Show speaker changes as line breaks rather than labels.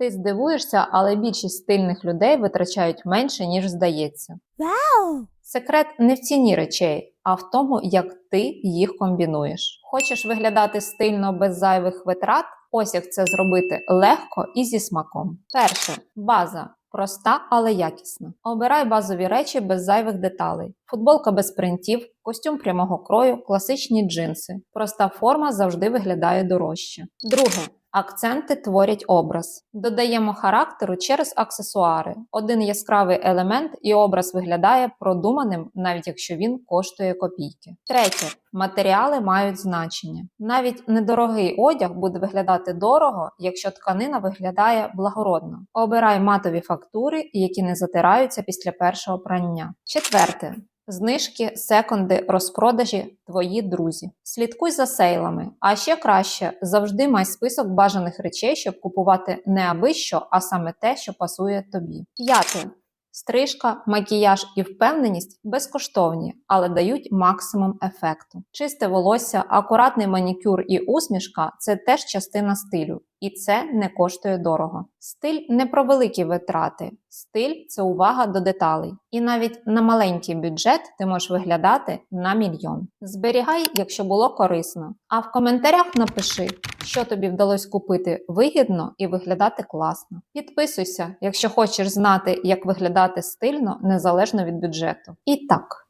Ти здивуєшся, але більшість стильних людей витрачають менше, ніж здається.
Wow!
Секрет не в ціні речей, а в тому, як ти їх комбінуєш. Хочеш виглядати стильно без зайвих витрат? Ось як це зробити легко і зі смаком. Перше база. Проста, але якісна. Обирай базові речі без зайвих деталей. Футболка без принтів, костюм прямого крою, класичні джинси. Проста форма завжди виглядає дорожче. Друге. Акценти творять образ. Додаємо характеру через аксесуари. Один яскравий елемент і образ виглядає продуманим, навіть якщо він коштує копійки. Третє. Матеріали мають значення. Навіть недорогий одяг буде виглядати дорого, якщо тканина виглядає благородно. Обирай матові фактури, які не затираються після першого прання. Четверте. Знижки, секонди, розпродажі твої друзі. Слідкуй за сейлами. А ще краще завжди май список бажаних речей, щоб купувати не аби що, а саме те, що пасує тобі. П'яте. Стрижка, макіяж і впевненість безкоштовні, але дають максимум ефекту. Чисте волосся, акуратний манікюр і усмішка це теж частина стилю, і це не коштує дорого. Стиль не про великі витрати. Стиль це увага до деталей. І навіть на маленький бюджет ти можеш виглядати на мільйон. Зберігай, якщо було корисно. А в коментарях напиши, що тобі вдалося купити вигідно і виглядати класно. Підписуйся, якщо хочеш знати, як виглядати стильно незалежно від бюджету. І так.